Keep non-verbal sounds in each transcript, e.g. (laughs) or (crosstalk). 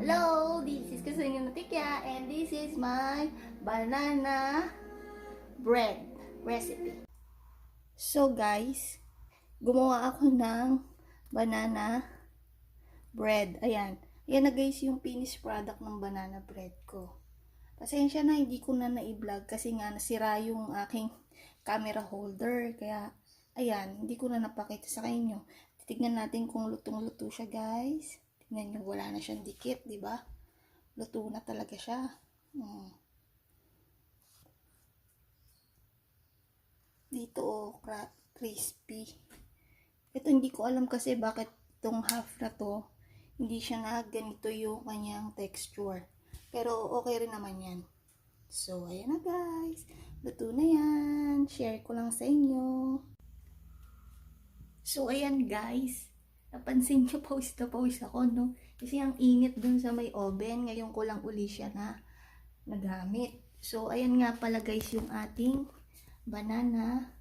Hello, this is Kasalinga Natikya and this is my banana bread recipe. So guys, gumawa ako ng banana bread. Ayan. Ayan na guys yung finished product ng banana bread ko. Pasensya na, hindi ko na na-vlog kasi nga nasira yung aking camera holder. Kaya, ayan, hindi ko na napakita sa inyo. Titignan natin kung lutong-luto siya guys. Tingnan nyo, wala na siyang dikit, di ba? Luto na talaga siya. Hmm. Dito, oh, crispy. Ito, hindi ko alam kasi bakit itong half na to, hindi siya na ganito yung kanyang texture. Pero, okay rin naman yan. So, ayan na guys. Luto na yan. Share ko lang sa inyo. So, ayan guys. Napansin nyo, pause na pause ako, no? Kasi ang init dun sa may oven. Ngayon ko lang uli siya na nagamit. So, ayan nga pala guys yung ating banana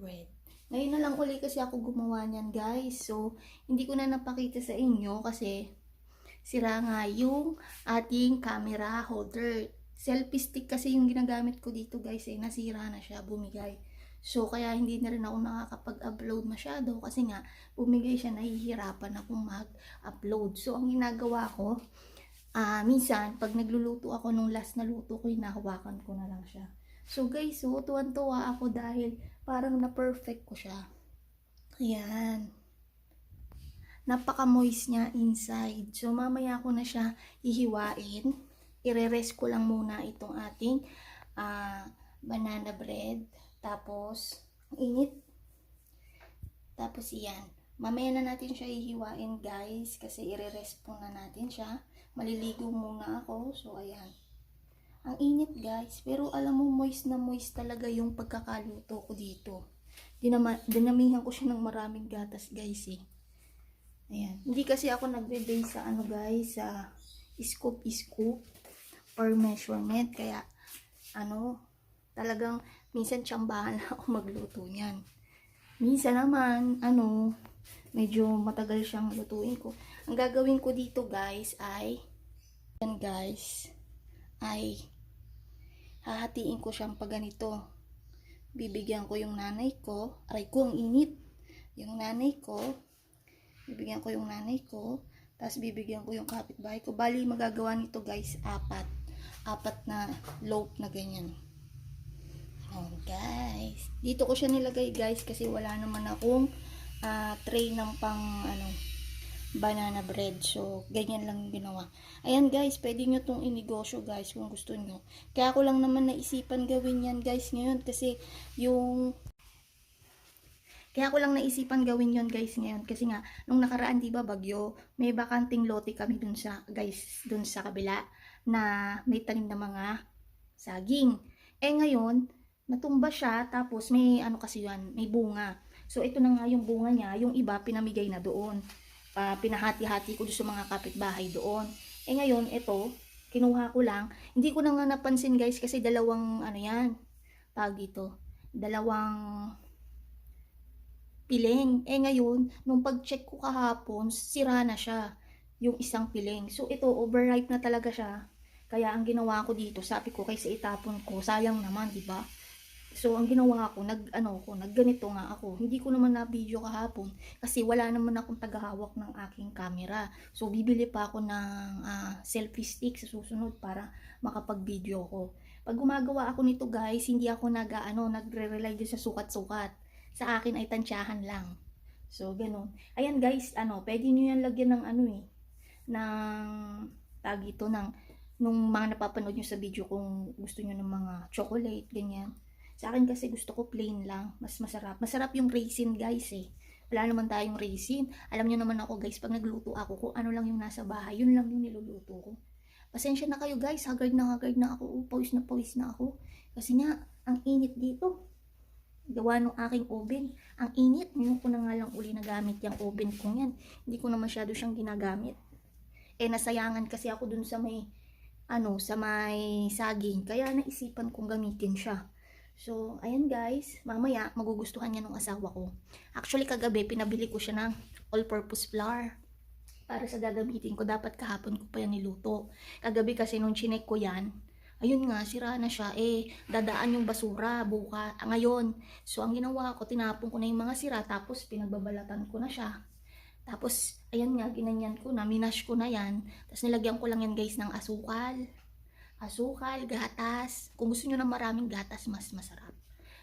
bread. Ngayon na lang uli kasi ako gumawa niyan guys. So, hindi ko na napakita sa inyo kasi sira nga yung ating camera holder. Selfie stick kasi yung ginagamit ko dito guys eh. Nasira na siya, bumigay. So, kaya hindi na rin ako nakakapag-upload masyado kasi nga, bumigay siya, nahihirapan akong mag-upload. So, ang ginagawa ko, ah minsan, pag nagluluto ako nung last na luto ko, hinahawakan ko na lang siya. So, guys, so, tuwan-tuwa ako dahil parang na-perfect ko siya. Ayan. Napaka-moist niya inside. So, mamaya ko na siya hihiwain. Ire-rest ko lang muna itong ating ah, banana bread. Tapos, init. Tapos, iyan. Mamaya na natin siya hihiwain, guys. Kasi ire-rest po na natin siya. Maliligo muna ako. So, ayan. Ang init, guys. Pero, alam mo, moist na moist talaga yung pagkakaluto ko dito. Dinama, dinamihan ko siya ng maraming gatas, guys, eh. Ayan. Hindi kasi ako nagbe-base sa ano, guys, sa scoop-scoop or measurement. Kaya, ano, talagang minsan tsambahan lang (laughs) ako magluto niyan. Minsan naman, ano, medyo matagal siyang lutuin ko. Ang gagawin ko dito guys ay, yan guys, ay hahatiin ko siyang pag ganito. Bibigyan ko yung nanay ko, aray ko ang init. Yung nanay ko, bibigyan ko yung nanay ko, tapos bibigyan ko yung kapitbahay ko. Bali, magagawa nito guys, apat. Apat na loaf na ganyan. Oh, guys. Dito ko siya nilagay, guys, kasi wala naman akong ah, tray ng pang, ano, banana bread. So, ganyan lang ginawa. Ayan, guys, pwede nyo tong inegosyo, guys, kung gusto nyo. Kaya ako lang naman naisipan gawin yan, guys, ngayon. Kasi, yung kaya ko lang naisipan gawin yon guys ngayon kasi nga nung nakaraan 'di ba bagyo, may bakanting lote kami dun sa guys dun sa kabila na may tanim na mga saging. Eh ngayon, natumba siya tapos may ano kasi yan, may bunga. So ito na nga yung bunga niya, yung iba pinamigay na doon. Pa pinahati-hati ko doon sa mga kapitbahay doon. Eh ngayon, ito, kinuha ko lang. Hindi ko na nga napansin guys kasi dalawang ano yan, tag ito, dalawang piling. Eh ngayon, nung pag-check ko kahapon, sira na siya yung isang piling. So ito, overripe na talaga siya. Kaya ang ginawa ko dito, sabi ko kaysa itapon ko, sayang naman, di ba? So ang ginawa ko, nag ano ko, nagganito nga ako. Hindi ko naman na video kahapon kasi wala naman akong tagahawak ng aking camera. So bibili pa ako ng ah, selfie stick sa susunod para makapag-video ko. Pag gumagawa ako nito guys, hindi ako nag ano, nagre-rely sa sukat-sukat sa akin ay tansyahan lang. So, ganun. Ayan guys, ano, pwede nyo yan lagyan ng ano eh, ng tag ito, ng, nung mga napapanood nyo sa video kung gusto nyo ng mga chocolate, ganyan. Sa akin kasi gusto ko plain lang, mas masarap. Masarap yung raisin guys eh. Wala naman tayong raisin. Alam nyo naman ako guys, pag nagluto ako, kung ano lang yung nasa bahay, yun lang yung niluluto ko. Pasensya na kayo guys, haggard na haggard na ako, oh, pawis na pawis na ako. Kasi nga, ang init dito gawa ng aking oven. Ang init, ngayon ko na nga lang uli nagamit yung oven kong yan. Hindi ko na masyado siyang ginagamit. Eh, nasayangan kasi ako dun sa may, ano, sa may saging. Kaya naisipan kong gamitin siya. So, ayan guys, mamaya magugustuhan niya ng asawa ko. Actually, kagabi, pinabili ko siya ng all-purpose flour. para sa gagamitin ko. Dapat kahapon ko pa yan niluto. Kagabi kasi nung chinek ko yan, ayun nga, sira na siya. Eh, dadaan yung basura buka ah, ngayon. So, ang ginawa ko, tinapon ko na yung mga sira, tapos pinagbabalatan ko na siya. Tapos, ayan nga, ginanyan ko na, minash ko na yan. Tapos nilagyan ko lang yan guys ng asukal. Asukal, gatas. Kung gusto nyo ng maraming gatas, mas masarap.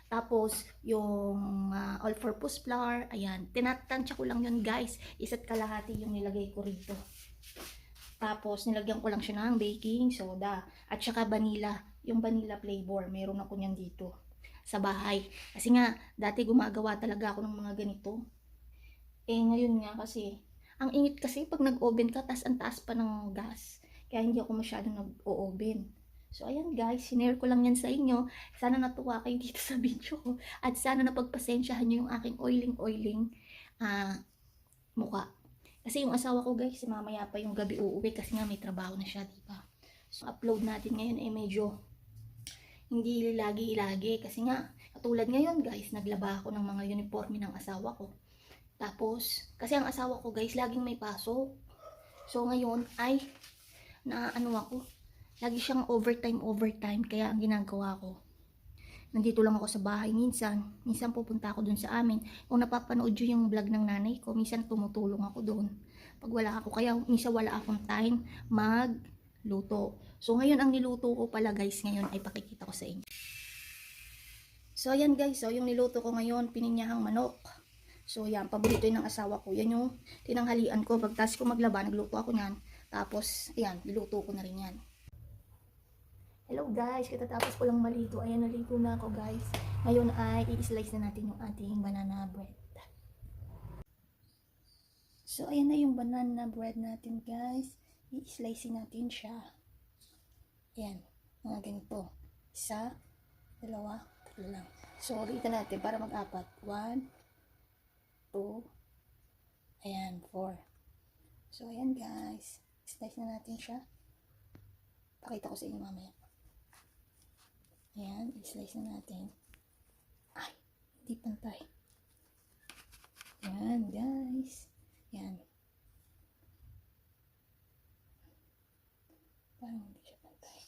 Tapos, yung ah, all-purpose flour, ayan. Tinatansya ko lang yun guys. Isa't kalahati yung nilagay ko rito. Tapos, nilagyan ko lang siya ng baking soda. At saka vanilla. Yung vanilla flavor. Meron ako niyan dito sa bahay. Kasi nga, dati gumagawa talaga ako ng mga ganito. Eh, ngayon nga kasi, ang ingit kasi pag nag-oven ka, tas ang taas pa ng gas. Kaya hindi ako masyadong nag-o-oven. So, ayan guys, sinare ko lang yan sa inyo. Sana natuwa kayo dito sa (laughs) video ko. At sana napagpasensyahan nyo yung aking oiling-oiling ah mukha. Kasi yung asawa ko guys, mamaya pa yung gabi uuwi kasi nga may trabaho na siya, di ba? So, upload natin ngayon eh medyo hindi lagi-lagi kasi nga katulad ngayon guys, naglaba ako ng mga uniforme ng asawa ko. Tapos, kasi ang asawa ko guys, laging may pasok. So ngayon ay na ano ako, lagi siyang overtime overtime kaya ang ginagawa ko nandito lang ako sa bahay minsan minsan pupunta ako dun sa amin. Kung napapanood yun yung vlog ng nanay ko minsan tumutulong ako doon pag wala ako kaya minsan wala akong time magluto. So ngayon ang niluto ko pala guys ngayon ay pakikita ko sa inyo. So ayan guys so yung niluto ko ngayon pininyahang manok. So yan paborito yun ng asawa ko. Yan yung tinanghalian ko. Pagtas ko maglaba nagluto ako niyan tapos ayan niluto ko na rin yan Hello guys, katatapos ko lang malito. Ayan, naligo na ako guys. Ngayon ay i-slice na natin yung ating banana bread. So, ayan na yung banana bread natin guys. I-slice natin siya. Ayan, mga ganito. Isa, dalawa, tatlo lang. So, ulitin natin para mag-apat. One, two, ayan, four. So, ayan guys. Slice na natin siya. Pakita ko sa inyo mamaya. Ayan, i-slice na natin. Ay, hindi pantay. Ayan, guys. Ayan. Parang hindi siya pantay.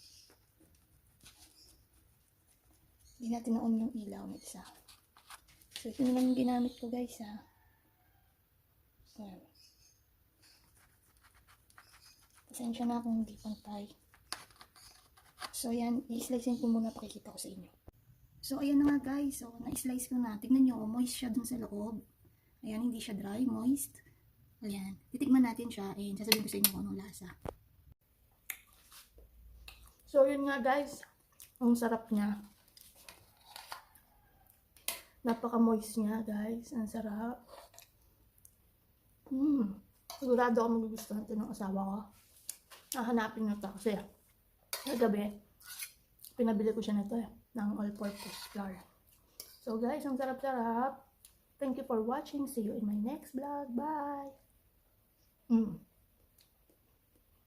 Hindi natin na-on yung ilaw na isa. So, ito naman yung ginamit ko, guys, ha. Ayan. Pasensya na kung hindi pantay. So, ayan, i-slice ko muna pakikita ko sa inyo. So, ayan na nga guys. So, na-slice ko na. Tignan nyo, oh, moist siya dun sa loob. Ayan, hindi siya dry, moist. Ayan, titikman natin siya. Ayan, sasabihin ko sa inyo kung anong lasa. So, yun nga guys. Ang sarap niya. Napaka-moist niya guys. Ang sarap. Hmm. Sigurado ako magugustuhan ito ng asawa ko. Hahanapin na ito kasi kagabi, pinabili ko siya nito eh, ng all-purpose flour. So guys, ang sarap-sarap. Thank you for watching. See you in my next vlog. Bye! Mm.